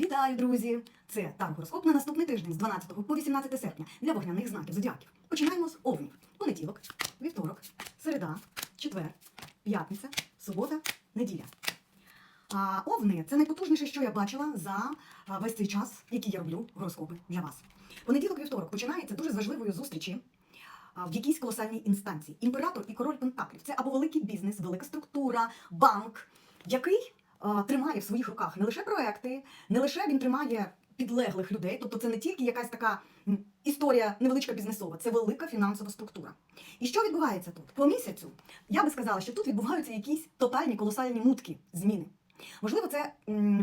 Вітаю, друзі! Це Таро-гороскоп на наступний тиждень з 12 по 18 серпня для вогняних знаків зодіаків. Починаємо з овнів. Понеділок, вівторок, середа, четвер, п'ятниця, субота, неділя. А овни це найпотужніше, що я бачила за весь цей час, який я роблю гороскопи для вас. Понеділок, вівторок починається дуже з важливої зустрічі в якійсь колосальній інстанції. Імператор і король Пентаклів це або великий бізнес, велика структура, банк, який тримає в своїх руках не лише проекти, не лише він тримає підлеглих людей, тобто це не тільки якась така історія невеличка бізнесова, це велика фінансова структура. І що відбувається тут? По місяцю я би сказала, що тут відбуваються якісь тотальні колосальні мутки, зміни. Можливо, це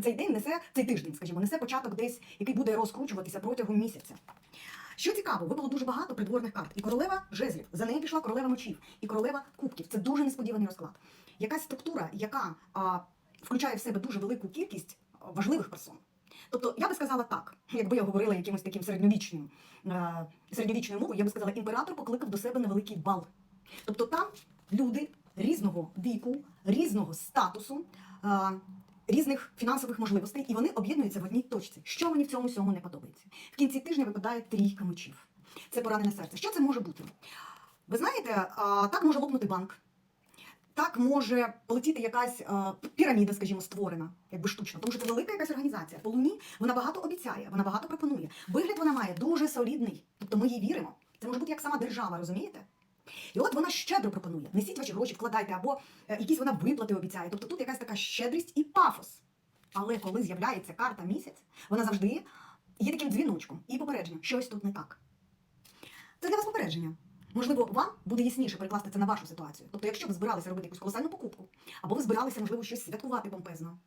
цей день несе цей тиждень, скажімо, несе початок десь, який буде розкручуватися протягом місяця. Що цікаво, випало дуже багато придворних карт. І королева жезлів, за нею пішла королева мечів, і королева кубків. Це дуже несподіваний розклад. Якась структура, яка а, включає в себе дуже велику кількість важливих персон. Тобто, я би сказала так, якби я говорила якимось таким середньовічним, е, середньовічною мовою, я би сказала, імператор покликав до себе невеликий бал. Тобто там люди різного віку, різного статусу, е, різних фінансових можливостей, і вони об'єднуються в одній точці. Що мені в цьому всьому не подобається? В кінці тижня випадає трійка мечів. Це поранене серце. Що це може бути? Ви знаєте, е, так може лопнути банк. Так може полетіти якась е, піраміда, скажімо, створена, якби штучно, тому що це велика якась організація. По луні вона багато обіцяє, вона багато пропонує. Вигляд вона має дуже солідний, тобто ми їй віримо. Це може бути як сама держава, розумієте? І от вона щедро пропонує. Несіть ваші гроші, вкладайте, або е, якісь вона виплати обіцяє. Тобто тут якась така щедрість і пафос. Але коли з'являється карта місяць, вона завжди є таким дзвіночком і попередженням, щось тут не так. Це для вас попередження. Можливо, вам буде ясніше перекласти це на вашу ситуацію. Тобто, якщо ви збиралися робити якусь колосальну покупку, або ви збиралися, можливо, щось святкувати помпезно,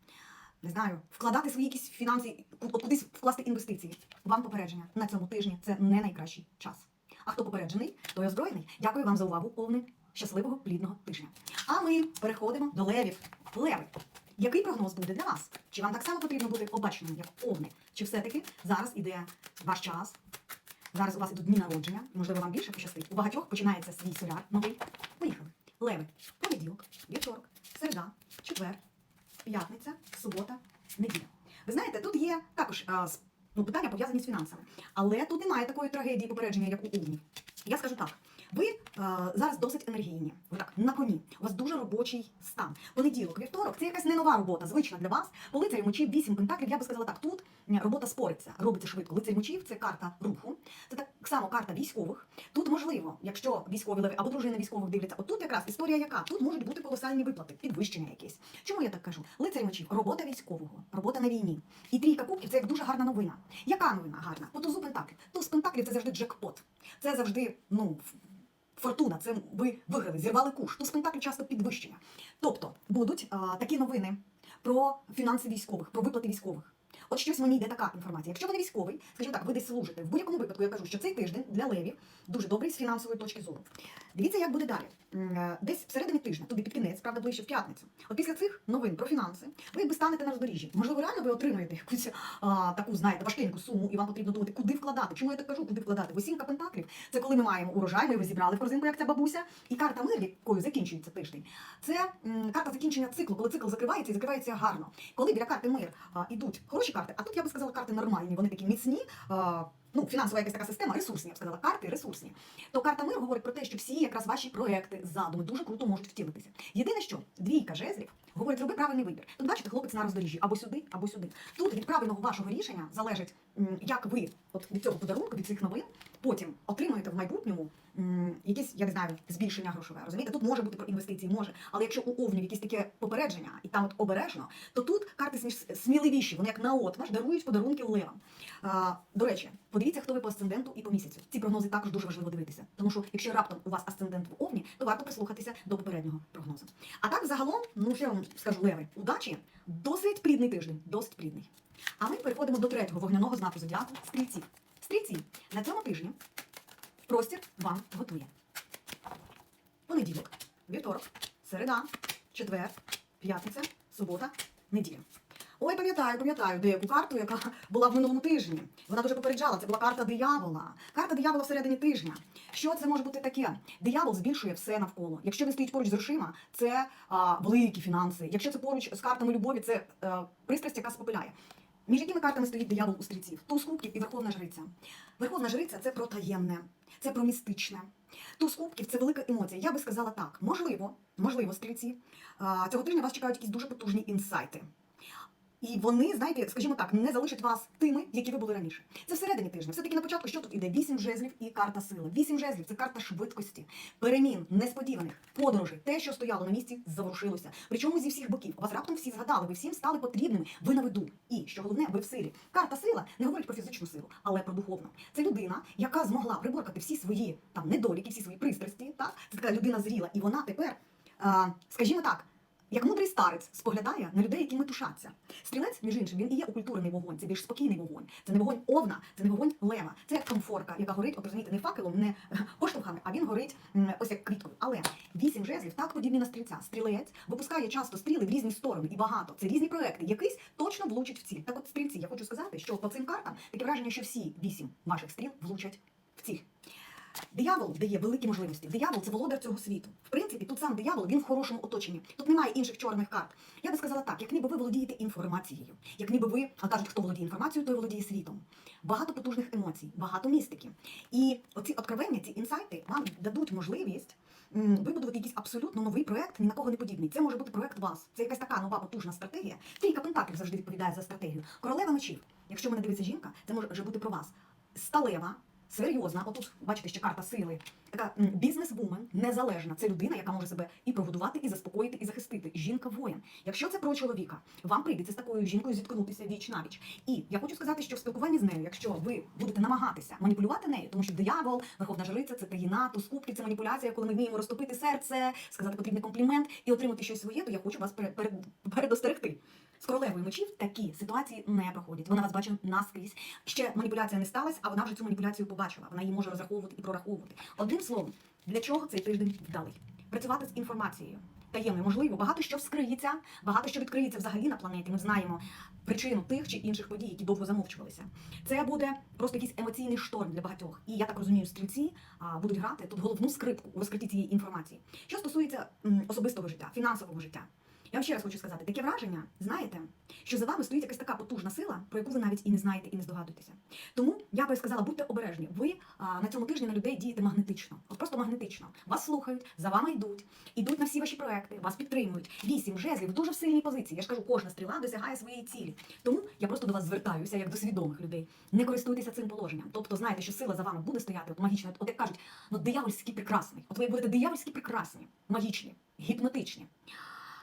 не знаю, вкладати свої якісь фінанси, от кудись вкласти інвестиції. Вам попередження на цьому тижні це не найкращий час. А хто попереджений, той озброєний. Дякую вам за увагу, повний щасливого плідного тижня. А ми переходимо до левів. Леви. Який прогноз буде для вас? Чи вам так само потрібно бути обаченим, як овни? Чи все-таки зараз іде ваш час? Зараз у вас ідуть дні народження, можливо, вам більше пощастить. У багатьох починається свій соляр новий. Поїхали. Леви. Понеділок, вівторок, середа, четвер, п'ятниця, субота, неділя. Ви знаєте, тут є також а, ну, питання пов'язані з фінансами. Але тут немає такої трагедії попередження, як у Овнів. Я скажу так. Ви а, зараз досить енергійні. Ви так на коні. У вас дуже робочий стан. Понеділок, вівторок це якась не нова робота, звична для вас. По лицарю мечів, вісім пентаклів. Я би сказала так. Тут робота спориться, робиться швидко. Лицарь мечів це карта руху. Це так само карта військових. Тут можливо, якщо військові леви або дружини військових дивляться, от тут якраз історія яка? Тут можуть бути колосальні виплати, підвищення якесь. Чому я так кажу? Лицарь мечів, робота військового, робота на війні. І трійка кубків це як дуже гарна новина. Яка новина гарна? По тузу пентаклів. Туз пентаклів це завжди джекпот. Це завжди, ну. Фортуна, це ви виграли, зірвали куш. Туз пентаклів часто підвищення. Тобто будуть а, такі новини про фінанси військових, про виплати військових. От щось мені йде така інформація. Якщо ви не військовий, скажімо так, ви десь служите. В будь-якому випадку я кажу, що цей тиждень для левів дуже добрий з фінансової точки зору. Дивіться, як буде далі. Е, Десь всередині тижня, туди під кінець, правда, ближче в п'ятницю. От після цих новин про фінанси, ви якби станете на роздоріжжі. Можливо, реально ви отримаєте якусь а, таку, знаєте, важкеньку суму, і вам потрібно думати, куди вкладати. Чому я так кажу, куди вкладати? Восімка пентаклів це коли ми маємо урожай, ми його зібрали в корзинку, як ця бабуся, і карта мир, якою закінчується тиждень. Це м, карта закінчення циклу, коли цикл закривається і закривається гарно. Коли біля карти мир а, ідуть хороші карти, а тут я би сказала, карти нормальні, вони такі міцні. Ну, фінансова якась така система, ресурсні, я б сказала, карти ресурсні. То карта мир говорить про те, що всі якраз ваші проекти, задуми дуже круто можуть втілитися. Єдине, що двійка жезлів говорить, зроби правильний вибір. Тут бачите, хлопець на роздоріжжі або сюди, або сюди. Тут від правильного вашого рішення залежить, як ви от від цього подарунку, від цих новин, потім отримуєте в майбутньому якесь, я не знаю, збільшення грошове. Розумієте, тут може бути про інвестиції, може. Але якщо у овнів якісь таке попередження, і там от обережно, то тут карти сміливіші, вони як наотмашь дарують подарунки левам. А, до речі, подивіться, хто ви по асценденту і по місяцю. Ці прогнози також дуже важливо дивитися. Тому що якщо раптом у вас асцендент в овні, то варто прислухатися до попереднього прогнозу. А так, загалом, ну я вам скажу, леви, удачі, досить плідний тиждень, досить плідний. А ми переходимо до третього вогняного знаку зодіаку стрільці. Стрільці на цьому тижні простір вам готує. Понеділок, вівторок, середа, четвер, п'ятниця, субота, неділя. Ой, пам'ятаю, пам'ятаю деяку карту, яка була в минулому тижні. Вона дуже попереджала. Це була карта диявола. Карта диявола всередині тижня. Що це може бути таке? Диявол збільшує все навколо. Якщо він стоїть поруч з грошима, це а, великі фінанси. Якщо це поруч з картами любові, це е, пристрасть, яка спопиляє. Між якими картами стоїть диявол у стрільців? Туз кубків і Верховна Жриця. Верховна Жриця це про таємне, це про містичне. Туз кубків це велика емоція. Я би сказала так. Можливо, можливо, стрільці. а, Цього тижня вас чекають якісь дуже потужні інсайти. І вони, знаєте, скажімо так, не залишать вас тими, які ви були раніше. Це всередині тижня. Все-таки на початку, що тут іде? Вісім жезлів і карта сили. Вісім жезлів це карта швидкості, перемін, несподіваних, подорожей. Те, що стояло на місці, заворушилося. Причому зі всіх боків. Вас раптом всі згадали, ви всім стали потрібними. Ви на виду. І що головне, ви в силі. Карта сила не говорить про фізичну силу, але про духовну. Це людина, яка змогла приборкати всі свої там недоліки, всі свої пристрасті. Так, це така людина зріла, і вона тепер, скажімо так. Як мудрий старець споглядає на людей, які метушаться. Стрілець, між іншим, він і є окультурений вогонь, це більш спокійний вогонь. Це не вогонь овна, це не вогонь лева. Це як комфорка, яка горить, от розумієте, не факелом, не е, поштовхами, а він горить ось як квіткою. Але вісім жезлів так подібні на стрільця. Стрілець випускає часто стріли в різні сторони і багато. Це різні проекти. Якийсь точно влучить в ціль. Так от стрільці, я хочу сказати, що по цим картам таке враження, що всі вісім ваших стріл влучать в ціль. Диявол дає великі можливості. Диявол це володар цього світу. В принципі, тут сам диявол він в хорошому оточенні. Тут немає інших чорних карт. Я би сказала так, як ніби ви володієте інформацією, як ніби ви, а кажуть, хто володіє інформацією, той володіє світом. Багато потужних емоцій, багато містики. І оці откровення, ці інсайти вам дадуть можливість. Вибудувати якийсь абсолютно новий проект, ні на кого не подібний. Це може бути проект вас. Це якась така нова потужна стратегія. Трійка пентаклів завжди відповідає за стратегію. Королева мечів. Якщо мене дивиться жінка, це може бути про вас. Сталева, серйозна. Отут, бачите, ще карта сили. Така бізнес-вумен, незалежна. Це людина, яка може себе і прогодувати, і заспокоїти, і захистити. Жінка-воїн. Якщо це про чоловіка, вам прийдеться з такою жінкою зіткнутися віч на віч. І я хочу сказати, що в спілкуванні з нею, якщо ви будете намагатися маніпулювати нею, тому що диявол, верховна жриця, це таїна, туз кубків, це маніпуляція, коли ми вміємо розтопити серце, сказати потрібний комплімент і отримати щось своє, то я хочу вас перед, передостерегти. З королевою мечів такі ситуації не проходять. Вона вас бачить наскрізь. Ще маніпуляція не сталася, а вона вже цю маніпуляцію побачила. Вона її може розраховувати і прораховувати. Одним словом, для чого цей тиждень вдалий? Працювати з інформацією. Таємною, можливо, багато що вскриється, багато що відкриється взагалі на планеті. Ми знаємо причину тих чи інших подій, які довго замовчувалися. Це буде просто якийсь емоційний шторм для багатьох. І я так розумію, стрільці будуть грати тут головну скрипку у розкритті цієї інформації. Що стосується особистого життя, фінансового життя. Я вам ще раз хочу сказати, таке враження, знаєте, що за вами стоїть якась така потужна сила, про яку ви навіть і не знаєте, і не здогадуєтеся. Тому я би сказала, будьте обережні. Ви а, на цьому тижні на людей дієте магнетично, от просто магнетично. Вас слухають, за вами йдуть, ідуть на всі ваші проекти, вас підтримують. Вісім жезлів дуже в сильній позиції. Я ж кажу, кожна стріла досягає своєї цілі. Тому я просто до вас звертаюся як до свідомих людей. Не користуйтеся цим положенням. Тобто, знаєте, що сила за вами буде стояти, от магічно, от як кажуть, ну диявольський прекрасний. От ви будете диявольські прекрасні, магічні, гіпнотичні.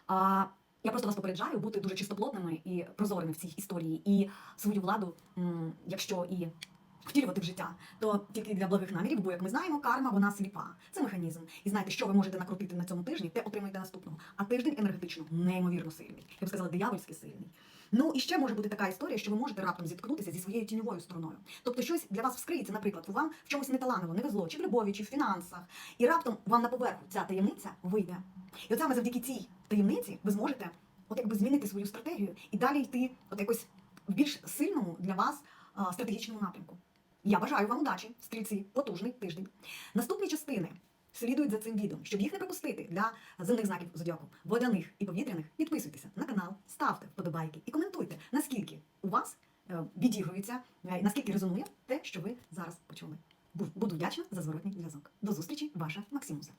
А, я просто вас попереджаю бути дуже чистоплотними і прозорими в цій історії. І свою владу, якщо і втілювати в життя, то тільки для благих намірів, бо як ми знаємо, карма вона сліпа. Це механізм. І знаєте, що ви можете накрутити на цьому тижні, те отримаєте наступного. А тиждень енергетично неймовірно сильний. Я б сказала, диявольськи сильний. Ну і ще може бути така історія, що ви можете раптом зіткнутися зі своєю тіньовою стороною. Тобто щось для вас вскриється, наприклад, вам в чомусь неталаново, не везло, чи в любові, чи в фінансах. І раптом вам на поверху ця таємниця вийде. І от саме завдяки цій таємниці ви зможете от якби змінити свою стратегію і далі йти от якось в більш сильному для вас стратегічному напрямку. Я бажаю вам удачі, стрільці, потужний тиждень. Наступні частини слідують за цим відео. Щоб їх не пропустити для земних знаків зодіаку, водяних і повітряних, підписуйтеся на канал, ставте вподобайки і коментуйте, наскільки у вас е, відігрується, е, наскільки резонує те, що ви зараз почули. Буду вдячна за зворотній зв'язок. До зустрічі, ваша Максимуса.